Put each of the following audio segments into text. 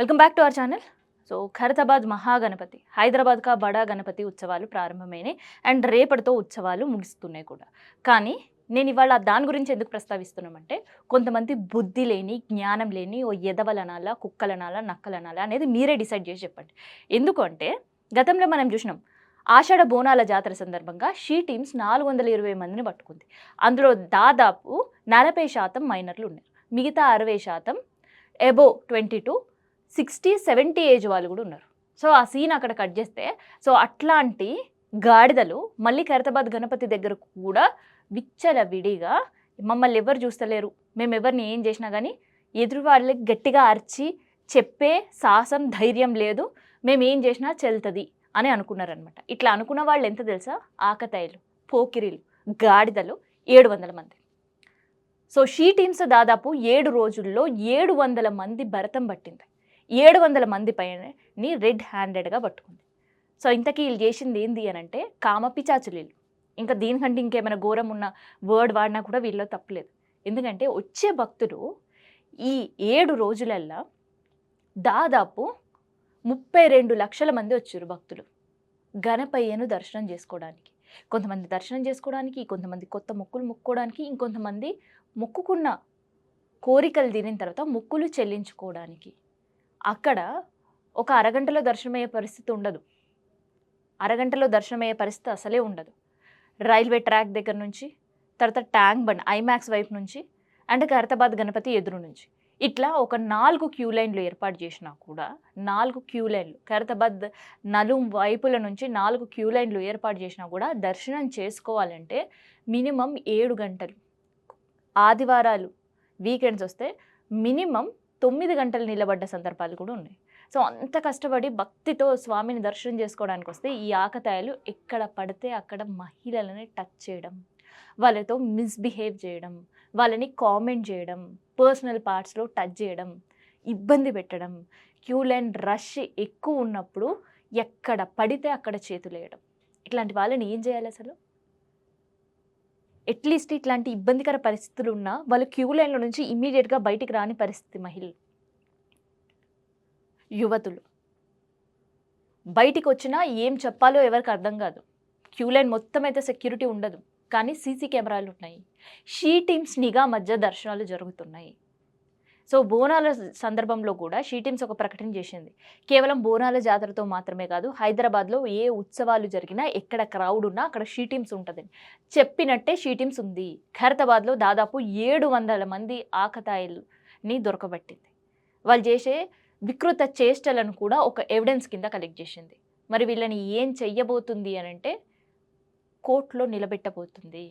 Welcome back to our channel so Khairatabad Mahaganapati Hyderabad కా బడా గణపతి ఉత్సవాలు ప్రారంభమైనాయి అండ్ రేపటితో ఉత్సవాలు ముగిస్తున్నాయి కూడా కానీ నేను ఇవాళ దాని గురించి ఎందుకు ప్రస్తావిస్తున్నామంటే కొంతమంది బుద్ధి లేని జ్ఞానం లేని ఓ ఎదవలనాలా కుక్కలనాలా నక్కలనాలా అనేది మీరే డిసైడ్ చేసి చెప్పండి ఎందుకంటే గతంలో మనం చూసినాం ఆషాఢ బోనాల జాతర సందర్భంగా షీ టీమ్స్ నాలుగు వందల ఇరవై మందిని పట్టుకుంది అందులో దాదాపు నలభై శాతం మైనర్లు ఉన్నారు మిగతా అరవై శాతం above twenty to sixty seventy age వాళ్ళు కూడా ఉన్నారు. సో ఆ సీన్ అక్కడ కట్ చేస్తే సో అట్లాంటి గాడిదలు మళ్ళీ ఖైరతాబాద్ గణపతి దగ్గర కూడా విచ్చల విడిగా మమ్మల్ని ఎవరు చూస్తలేరు. మేము ఎవరిని ఏం చేసినా కానీ ఎదురు వాళ్ళకి గట్టిగా అరిచి చెప్పే సాహసం ధైర్యం లేదు. మేము ఏం చేసినా చెల్తుంది అని అనుకున్నారనమాట ఇట్లా అనుకున్న వాళ్ళు ఎంత తెలుసా? ఆకతాయిలు పోకిరీలు గాడిదలు ఏడు వందల మంది. సో షీ టీమ్స్ దాదాపు ఏడు రోజుల్లో ఏడు వందల మంది భరతం పట్టింది. ఏడు వందల మంది పైనని రెడ్ హ్యాండెడ్గా పట్టుకుంది. సో ఇంతకీ వీళ్ళు చేసింది ఏంది అని అంటే కామపిచాచులు వీళ్ళు ఇంకా దీనికంటే ఇంకేమైనా ఘోరం ఉన్న వర్డ్ వాడినా కూడా వీళ్ళలో తప్పలేదు ఎందుకంటే వచ్చే భక్తులు ఈ ఏడు రోజులల్లా దాదాపు ముప్పై రెండు లక్షల మంది వచ్చారు భక్తులు గణపయ్యను దర్శనం చేసుకోవడానికి. కొంతమంది దర్శనం చేసుకోవడానికి కొంతమంది కొత్త మొక్కులు మొక్కుకోవడానికి ఇంకొంతమంది మొక్కుకున్న కోరికలు తీరిన తర్వాత మొక్కులు చెల్లించుకోవడానికి. అక్కడ ఒక అరగంటలో దర్శనమయ్యే పరిస్థితి ఉండదు. అరగంటలో దర్శనమయ్యే పరిస్థితి అసలే ఉండదు. రైల్వే ట్రాక్ దగ్గర నుంచి తర్వాత ట్యాంక్ బండ్ ఐమాక్స్ వైపు నుంచి అండ్ ఖైరతాబాద్ గణపతి ఎదురు నుంచి. ఇట్లా ఒక నాలుగు క్యూ లైన్లు ఏర్పాటు చేసినా కూడా నాలుగు క్యూ లైన్లు ఖైరతాబాద్ నలు వైపుల నుంచి నాలుగు క్యూ లైన్లు ఏర్పాటు చేసినా కూడా దర్శనం చేసుకోవాలంటే మినిమం ఏడు గంటలు. ఆదివారాలు వీకెండ్స్ వస్తే మినిమం తొమ్మిది గంటలు నిలబడ్డ సందర్భాలు కూడా ఉన్నాయి. సో అంత కష్టపడి భక్తితో స్వామిని దర్శనం చేసుకోవడానికి వస్తే ఈ ఆకతాయిలు ఎక్కడ పడితే అక్కడ మహిళలని టచ్ చేయడం వాళ్ళతో మిస్బిహేవ్ చేయడం వాళ్ళని కామెంట్ చేయడం పర్సనల్ పార్ట్స్లో టచ్ చేయడం ఇబ్బంది పెట్టడం క్యూ లైన్ రష్ ఎక్కువ ఉన్నప్పుడు ఎక్కడ పడితే అక్కడ చేతులు వేయడం. ఇట్లాంటి వాళ్ళని ఏం చేయాలి అసలు? అట్లీస్ట్ ఇట్లాంటి ఇబ్బందికర పరిస్థితులు ఉన్నా వాళ్ళు క్యూ లైన్లో నుంచి ఇమీడియట్గా బయటికి రాని పరిస్థితి మహిళలు యువతులు. బయటికి వచ్చినా ఏం చెప్పాలో ఎవరికి అర్థం కాదు. క్యూ లైన్ మొత్తం అయితే సెక్యూరిటీ ఉండదు. కానీ సీసీ కెమెరాలు ఉన్నాయి షీ టీమ్స్ నిఘా మధ్య దర్శనాలు జరుగుతున్నాయి. సో బోనాల సందర్భంలో కూడా షీటిమ్స్ ఒక ప్రకటన చేసింది. కేవలం బోనాల జాతరతో మాత్రమే కాదు హైదరాబాద్లో ఏ ఉత్సవాలు జరిగినా ఎక్కడ క్రౌడ్ ఉన్నా అక్కడ షీటిమ్స్ ఉంటుందని చెప్పినట్టే షీటిమ్స్ ఉంది. ఖైరతాబాద్లో దాదాపు ఏడు వందల మంది ఆకతాయిల్ని దొరకబట్టింది. వాళ్ళు చేసే వికృత చేష్టలను కూడా ఒక ఎవిడెన్స్ కింద కలెక్ట్ చేసింది. మరి వీళ్ళని ఏం చెయ్యబోతుంది అని అంటే కోర్టులో నిలబెట్టబోతుంది.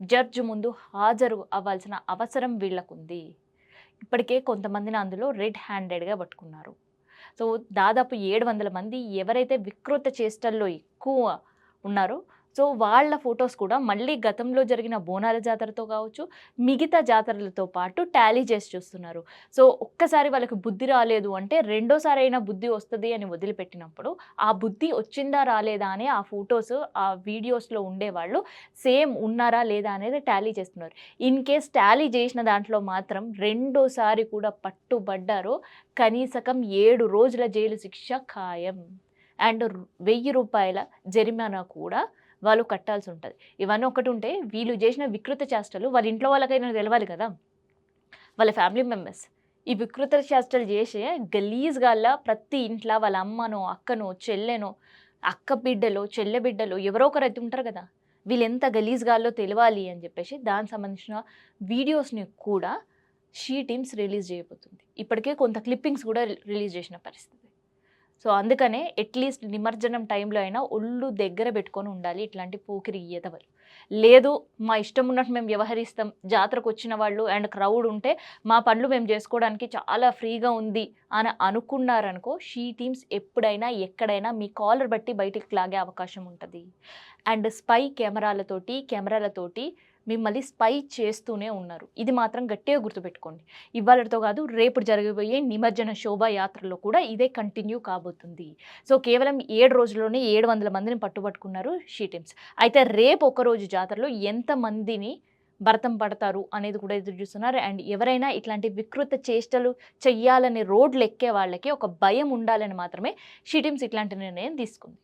జడ్జి ముందు హాజరు అవ్వాల్సిన అవసరం వీళ్ళకుంది. ఇప్పటికే కొంతమందిని అందులో రెడ్ హ్యాండెడ్గా పట్టుకున్నారు. సో దాదాపు ఏడు వందల మంది ఎవరైతే వికృత చేష్టల్లో ఎక్కువ ఉన్నారో సో వాళ్ళ ఫొటోస్ కూడా మళ్ళీ గతంలో జరిగిన బోనాల జాతరతో కావచ్చు మిగతా జాతరలతో పాటు టాలీ చేసి చూస్తున్నారు. సో ఒక్కసారి వాళ్ళకి బుద్ధి రాలేదు అంటే రెండోసారి అయినా బుద్ధి వస్తుంది అని వదిలిపెట్టినప్పుడు ఆ బుద్ధి వచ్చిందా రాలేదా అని ఆ ఫొటోస్ ఆ వీడియోస్లో ఉండేవాళ్ళు సేమ్ ఉన్నారా లేదా అనేది టాలీ చేస్తున్నారు. ఇన్ కేస్ టాలీ చేసిన దాంట్లో మాత్రం రెండోసారి కూడా పట్టుబడ్డారో కనీసకం ఏడు రోజుల జైలు శిక్ష ఖాయం. అండ్ వెయ్యి రూపాయల జరిమానా కూడా వాళ్ళు కట్టాల్సి ఉంటుంది ఇవన్నీ ఒకటి ఉంటే వీళ్ళు చేసిన వికృత చేష్టలు వాళ్ళ ఇంట్లో వాళ్ళకైనా తెలవాలి కదా. వాళ్ళ ఫ్యామిలీ మెంబర్స్. ఈ వికృత చేష్టలు చేసే గలీజ్ ప్రతి ఇంట్లో వాళ్ళ అమ్మనో అక్కనో చెల్లెనో అక్క బిడ్డలో చెల్లె బిడ్డలో ఎవరో ఒకరు అయితే ఉంటారు కదా. వీళ్ళు ఎంత గలీజ్గాల్లో తెలియాలి అని చెప్పేసి దానికి సంబంధించిన వీడియోస్ని కూడా షీ టీమ్స్ రిలీజ్ చేయబోతుంది. ఇప్పటికే కొంత క్లిప్పింగ్స్ కూడా రిలీజ్ చేసిన పరిస్థితి. సో అందుకనే అట్లీస్ట్ నిమజ్జనం టైంలో అయినా ఒళ్ళు దగ్గర పెట్టుకొని ఉండాలి ఇట్లాంటి పోకిరి ఈయతవలు లేదు మా ఇష్టం ఉన్నట్టు మేము వ్యవహరిస్తాం జాతరకు వచ్చిన వాళ్ళు అండ్ క్రౌడ్ ఉంటే మా పనులు మేము చేసుకోవడానికి చాలా ఫ్రీగా ఉంది అని అనుకున్నారనుకో షీ టీమ్స్ ఎప్పుడైనా ఎక్కడైనా మీ కాలర్ బట్టి బయటికి లాగే అవకాశం ఉంటుంది. అండ్ స్పై కెమెరాలతోటి కెమెరాలతోటి మిమ్మల్ని స్పై చేస్తూనే ఉన్నారు. ఇది మాత్రం గట్టిగా గుర్తుపెట్టుకోండి. ఇవాళతో కాదు రేపు జరగబోయే నిమజ్జన శోభాయాత్రలో కూడా ఇదే కంటిన్యూ కాబోతుంది. సో కేవలం ఏడు రోజుల్లోనే ఏడు వందల మందిని పట్టుబట్టుకున్నారు షీటిమ్స్. అయితే రేపు ఒక రోజు జాతరలో ఎంతమందిని భరతం పడతారు అనేది కూడా ఎదురు చూస్తున్నారు. అండ్ ఎవరైనా ఇట్లాంటి వికృత చేష్టలు చెయ్యాలని రోడ్లు ఎక్కే వాళ్ళకి ఒక భయం ఉండాలని మాత్రమే షీటిమ్స్ ఇట్లాంటి నిర్ణయం తీసుకుంది.